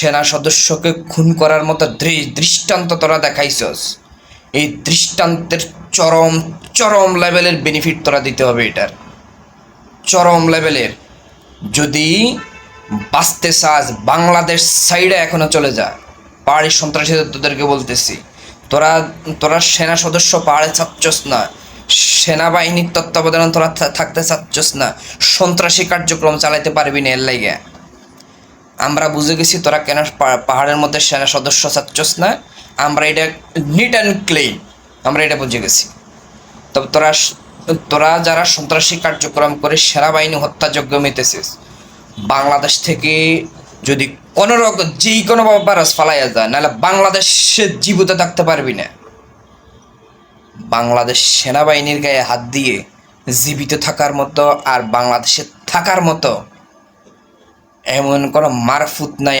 সেনা সদস্যকে খুন করার মতো দৃষ্টান্ত তোরা দেখাইছস। এই দৃষ্টান্তের চরম চরম লেভেলের বেনিফিট তোরা দিতে হবে এটার। চরম লেভেলের। যদি বাঁচতে চাস, বাংলাদেশ সাইডে এখনও চলে যা। পাহাড়ি সন্ত্রাসীদের তোদেরকে বলতেছি। তোরা তোরা সেনা সদস্য পাহাড়ে চাচ্ছস না। সেনাবাহিনীর তত্ত্বাবধানে তোরা থাকতে চাচ্ছস না। সন্ত্রাসী কার্যক্রম চালাইতে পারবি না এর লাইগা। আমরা বুঝে গেছি তোরা কেন পাহাড়ের মধ্যে সেনা সদস্য চাচ্ছস না? আমরা এটা নিট অ্যান্ড ক্লিন আমরা এটা বুঝে গেছি। তবে তোরা তোরা যারা সন্ত্রাসী কার্যক্রম করে সেনাবাহিনী হত্যাযজ্ঞ মেতেছিস, বাংলাদেশ থেকে যদি কোনো রকম যেই কোনো ভাইরাস ফালাইয়া যায়, নাহলে বাংলাদেশে জীবিত থাকতে পারবি না। বাংলাদেশ সেনাবাহিনীর গায়ে হাত দিয়ে জীবিত থাকার মতো আর বাংলাদেশে থাকার মতো এমন কোনো মারফুত নাই।